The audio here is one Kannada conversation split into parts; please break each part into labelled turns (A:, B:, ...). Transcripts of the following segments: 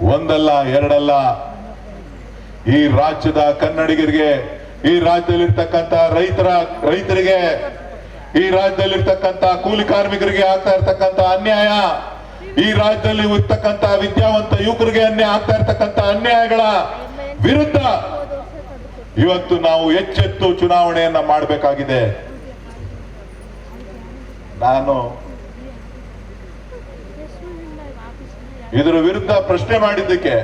A: ಒಂದಲ್ಲ, ಎರಡಲ್ಲ. ಈ ರಾಜ್ಯದ ಕನ್ನಡಿಗರಿಗೆ, ಈ ರಾಜ್ಯದಲ್ಲಿರ್ತಕ್ಕಂಥ ರೈತರ, ರೈತರಿಗೆ, ಈ ರಾಜ್ಯದಲ್ಲಿರ್ತಕ್ಕಂಥ ಕೂಲಿ ಕಾರ್ಮಿಕರಿಗೆ ಆಗ್ತಾ ಇರ್ತಕ್ಕಂಥ ಅನ್ಯಾಯ, ಈ ರಾಜ್ಯದಲ್ಲಿ ಇರ್ತಕ್ಕಂಥ ವಿದ್ಯಾವಂತ ಯುವಕರಿಗೆ ಅನ್ಯಾಯ ಆಗ್ತಾ ಇರ್ತಕ್ಕಂಥ ಅನ್ಯಾಯಗಳ ವಿರುದ್ಧ ಇವತ್ತು ನಾವು ಎಚ್ಚೆತ್ತು ಚುನಾವಣೆಯನ್ನ ಮಾಡಬೇಕಾಗಿದೆ. ನಾನು ಇದರ ವಿರುದ್ಧ ಪ್ರಶ್ನೆ ಮಾಡಿದ್ದಕ್ಕೆ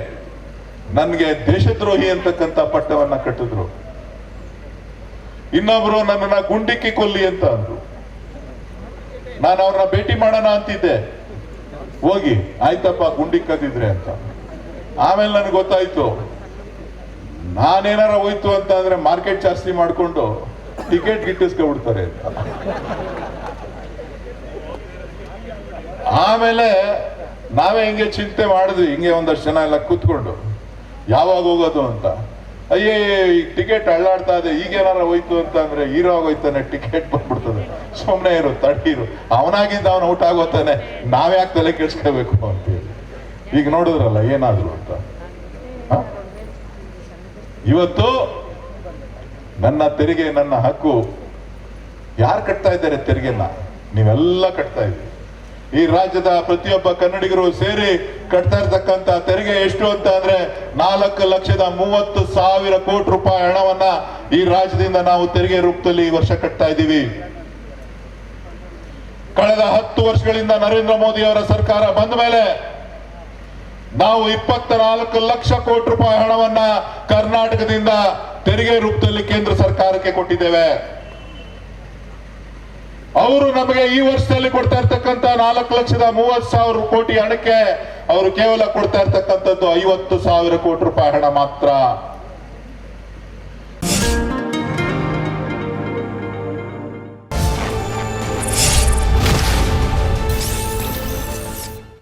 A: ನನಗೆ ದೇಶದ್ರೋಹಿ ಅಂತಕ್ಕಂಥ ಪಟ್ಟವನ್ನ ಕಟ್ಟಿದ್ರು. ಇನ್ನೊಬ್ರು ನನ್ನನ್ನ ಗುಂಡಿಕ್ಕಿ ಕೊಲ್ಲಿ ಅಂತ ಅಂದ್ರು. ನಾನು ಅವ್ರನ್ನ ಭೇಟಿ ಮಾಡೋಣ ಅಂತಿದ್ದೆ. ಹೋಗಿ, ಆಯ್ತಪ್ಪ, ಗುಂಡಿಕ್ಕದಿದ್ರೆ ಅಂತ. ಆಮೇಲೆ ನನಗೆ ಗೊತ್ತಾಯ್ತು, ನಾನೇನಾರ ಹೋಯ್ತು ಅಂತ ಅಂದ್ರೆ ಮಾರ್ಕೆಟ್ ಜಾಸ್ತಿ ಮಾಡ್ಕೊಂಡು ಟಿಕೆಟ್ ಗಿಟ್ಟಿಸ್ಕೊಬಿಡ್ತಾರೆ ಆಮೇಲೆ ನಾವೇ ಹಿಂಗೆ ಚಿಂತೆ ಮಾಡಿದ್ವಿ, ಹಿಂಗೆ ಒಂದಷ್ಟು ಜನ ಎಲ್ಲ ಕೂತ್ಕೊಂಡು. ಯಾವಾಗ ಹೋಗೋದು ಅಂತ? ಅಯ್ಯೇ ಈಗ ಟಿಕೆಟ್ ಅಳ್ಳಾಡ್ತಾ ಇದೆ ಈಗೇನಾರ ಹೋಯ್ತು ಅಂತ ಅಂದ್ರೆ ಹೀರೋ ಆಗೋಯ್ತಾನೆ, ಟಿಕೆಟ್ ಬಂದ್ಬಿಡ್ತದೆ. ಸುಮ್ಮನೆ ಇರು, ತಡೀರು ಅವನಾಗಿಂದ ಅವನು ಔಟ್ ಆಗೋತಾನೆ ನಾವ್ಯಾಕೆ ತಲೆ ಕೆಡ್ಸ್ಕೋಬೇಕು ಅಂತೇಳಿ ಈಗ ನೋಡಿದ್ರಲ್ಲ, ಏನಾದ್ರು ಅಂತ? ಇವತ್ತು ನನ್ನ ತೆರಿಗೆ, ನನ್ನ ಹಕ್ಕು. ಯಾರು ಕಟ್ತಾ ಇದ್ದಾರೆ ತೆರಿಗೆನ? ನೀವೆಲ್ಲ ಕಟ್ತಾ ಇದ್ದೀರಿ. ಈ ರಾಜ್ಯದ ಪ್ರತಿಯೊಬ್ಬ ಕನ್ನಡಿಗರು ಸೇರಿ ಕಟ್ತಾ ಇರ್ತಕ್ಕಂತ ತೆರಿಗೆ ಎಷ್ಟು ಅಂತ ಅಂದ್ರೆ ನಾಲ್ಕು ಲಕ್ಷದ ಮೂವತ್ತು ಸಾವಿರ ಕೋಟಿ ರೂಪಾಯಿ ಹಣವನ್ನ ಈ ರಾಜ್ಯದಿಂದ ನಾವು ತೆರಿಗೆ ರೂಪದಲ್ಲಿ ಈ ವರ್ಷ ಕಟ್ತಾ ಇದ್ದೀವಿ. ಕಳೆದ ಹತ್ತು ವರ್ಷಗಳಿಂದ ನರೇಂದ್ರ ಮೋದಿ ಅವರ ಸರ್ಕಾರ ಬಂದ ಮೇಲೆ ನಾವು ಇಪ್ಪತ್ತ ನಾಲ್ಕು ಲಕ್ಷ ಕೋಟಿ ರೂಪಾಯಿ ಹಣವನ್ನ ಕರ್ನಾಟಕದಿಂದ ತೆರಿಗೆ ರೂಪದಲ್ಲಿ ಕೇಂದ್ರ ಸರ್ಕಾರಕ್ಕೆ ಕೊಟ್ಟಿದ್ದೇವೆ. ಅವರು ನಮಗೆ ಈ ವರ್ಷದಲ್ಲಿ ಕೊಡ್ತಾ ಇರ್ತಕ್ಕಂಥ ನಾಲ್ಕು ಲಕ್ಷದ ಮೂವತ್ತು ಸಾವಿರ ಕೋಟಿ ಹಣಕ್ಕೆ ಅವರು ಕೇವಲ ಕೊಡ್ತಾ ಇರ್ತಕ್ಕಂಥದ್ದು ಐವತ್ತು ಸಾವಿರ ಕೋಟಿ ರೂಪಾಯಿ ಹಣ ಮಾತ್ರ.